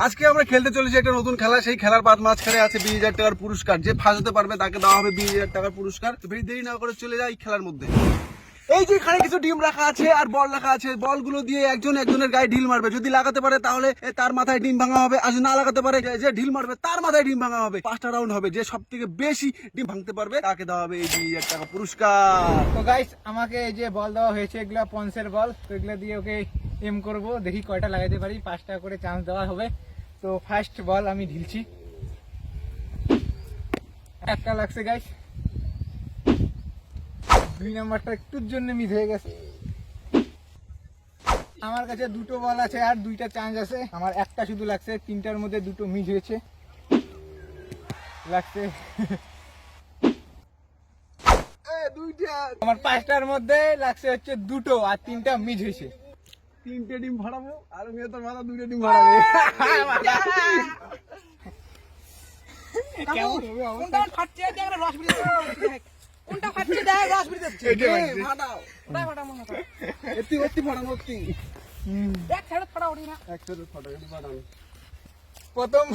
আজকে আমরা খেলতে চলেছি একটা নতুন খেলা, সেই খেলার বাদ মাঝখানে আছে বিশ হাজার টাকার পুরস্কার। যে ফাঁসাতে পারবে তাকে দেওয়া হবে বিশ হাজার টাকার পুরস্কার। বেশি দেরি না করে চলে যাই খেলার মধ্যে। এই যে এখানে কিছু ডিম রাখা আছে আর বল রাখা আছে। বলগুলো দিয়ে একজন একজনের গায়ে ঢিল মারবে। যদি লাগাতে পারে তাহলে তার মাথায় ডিম ভাঙা হবে। আর না লাগাতে পারে, যে- ঢিল মারবে তার মাথায় ডিম ভাঙা হবে। পাঁচটা রাউন্ড হবে। যে সব থেকে বেশি ডিম ভাঙতে পারবে তাকে দেওয়া হবে এই বিশ হাজার টাকা পুরস্কার। তো গাইস আমাকে এই যে বল দেওয়া হয়েছে, এগুলা পঞ্চের বল, তো এগুলো দিয়ে ওকে এম করব। দেখি কয়টা লাগাতে পারি। পাঁচটা করে চান্স দেওয়া হবে। তো ফার্স্ট বল আমি ঢিলছি। একটা লাগছে গাইস দুই নাম্বারটা একটুর জন্য মিস হয়ে গেছে। আমার কাছে দুটো বল আছে আর দুইটা চান্স আছে। আমার একটা শুধু লাগছে, তিনটার মধ্যে দুটো মিস হয়েছে। লাগছে। আমার পাঁচটার মধ্যে লাগছে হচ্ছে দুটো, আর তিনটা মিস হয়েছে। তিনটে ডিম ভাড়াবো আর মেয়ে তোর মাথা দুইটা ডিম ফাটানো প্রথম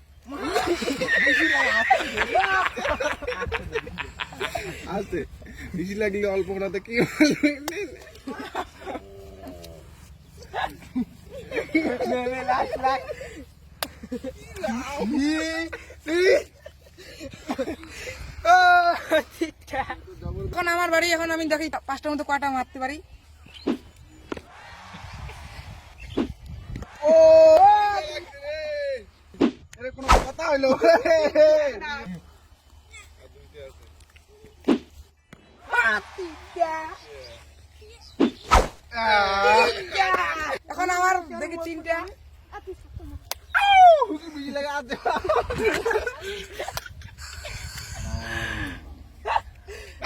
আস্তে বেশি লাগলে অল্প ফটাতে কি। এখন আমার বাড়ি এখন আমি দেখি পাঁচটার মতো কটা মারতে পারি ও হইল এখন আমার দেখি আর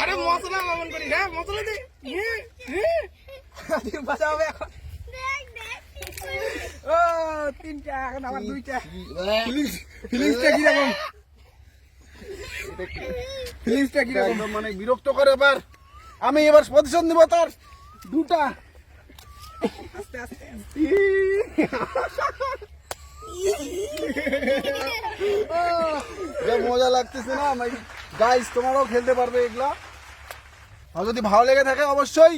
আরে মশলা মামন করি হ্যাঁ মশলা দে বাঁচা হবে এখন। ও, তিনটা, এখন আমার দুইটা। ফিলিংসটা কীরকম ফিলিংসটা কীরকম মানে বিরক্ত করে এবার আমি এবার প্রতিশোধ দিব তার। দুটা। আস্তে, আস্তে। মজা লাগতেছে না? গাইস তোমারও খেলতে পারবে এগুলা। আর যদি ভালো লেগে থাকে অবশ্যই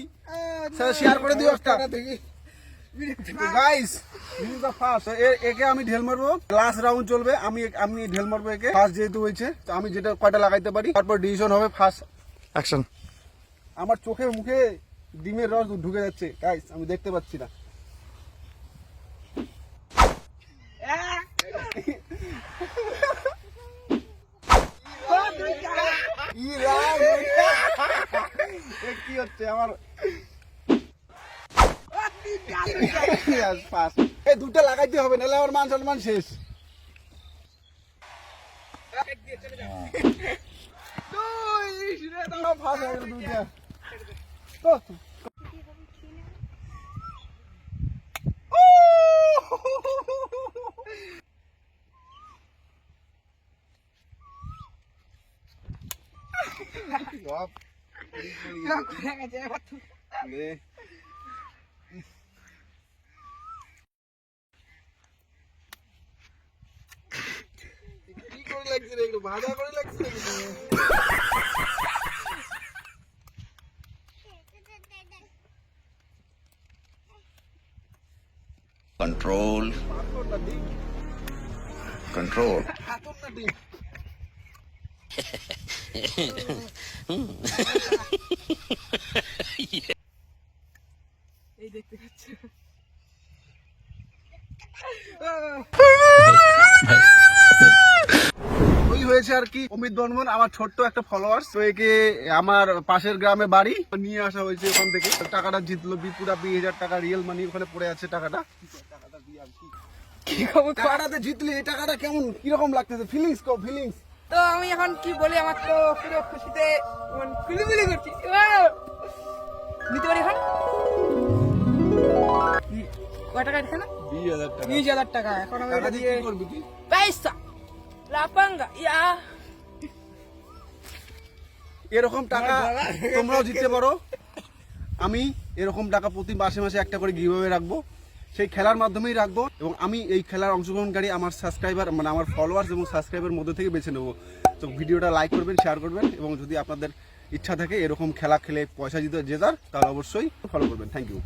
শেয়ার করে দিও একটা। দেখি। গাইস দা ফার্স্ট একে আমি ঢেল মারবো। রাউন্ড চলবে। আমি আমি ঢেল মারবো একে। যেহেতু হয়েছে তো আমি যেটা কয়টা লাগাইতে পারি তারপর হবে ফার্স্ট অ্যাকশন আমার চোখে মুখে ডিমের রস ঢুকে যাচ্ছে। গাইস আমি দেখতে পাচ্ছি না। কি হচ্ছে আমার? Yes, pass. এই দুটো লাগাইতে হবে নাহলে আমার মান সম্মান শেষ। দুই, রে, দাঁড়াও, pass হয়ে গেল দুইটা। ও, বাপ, রে। কি করে লাগছে রে একটু ভাজা করে লাগছে নাকি? control. পাথর না ডিম, control পাথর না ডিম। এই দেখতে পাচ্ছি ওই হয়েছে আর কি। অমিত বর্মন আমার ছোট্ট একটা ফলোয়ার্স তো একে আমার পাশের গ্রামে বাড়ি। নিয়ে আসা হয়েছে ওখান থেকে। টাকাটা জিতলো পুরা বিশ হাজার টাকা রিয়েল মানি ওখানে পড়ে আছে টাকাটা। কি টাকাটাতে জিতলি এই টাকাটা কেমন? কীরকম লাগতেছে? ফিলিংস কো ফিলিংস তো আমি এখন কি বলি আমার তো পুরো খুশিতে করছি। নিতে পারি এখন? কয় টাকা এখানে? বিশ হাজার টাকা। বিশ হাজার টাকা। এখন আমি টাকা এটা দিয়ে দিয়ে কি করবি তুই? পয়সা লাপাঙ্গা ইয়া এরকম টাকা তোমরাও জিততে পারো। আমি এরকম টাকা প্রতি মাসে মাসে একটা করে গিভওয়ে রাখব। সেই খেলার মাধ্যমেই রাখব এবং আমি এই খেলার অংশগ্রহণকারী আমার সাবস্ক্রাইবার মানে আমার ফলোয়ার্স এবং সাবস্ক্রাইবার মধ্যে থেকে বেছে নেব। তো ভিডিওটা লাইক করবেন শেয়ার করবেন এবং যদি আপনাদের ইচ্ছা থাকে এরকম খেলা খেলে পয়সা জিতে জেতার তাহলে অবশ্যই ফলো করবেন। Thank you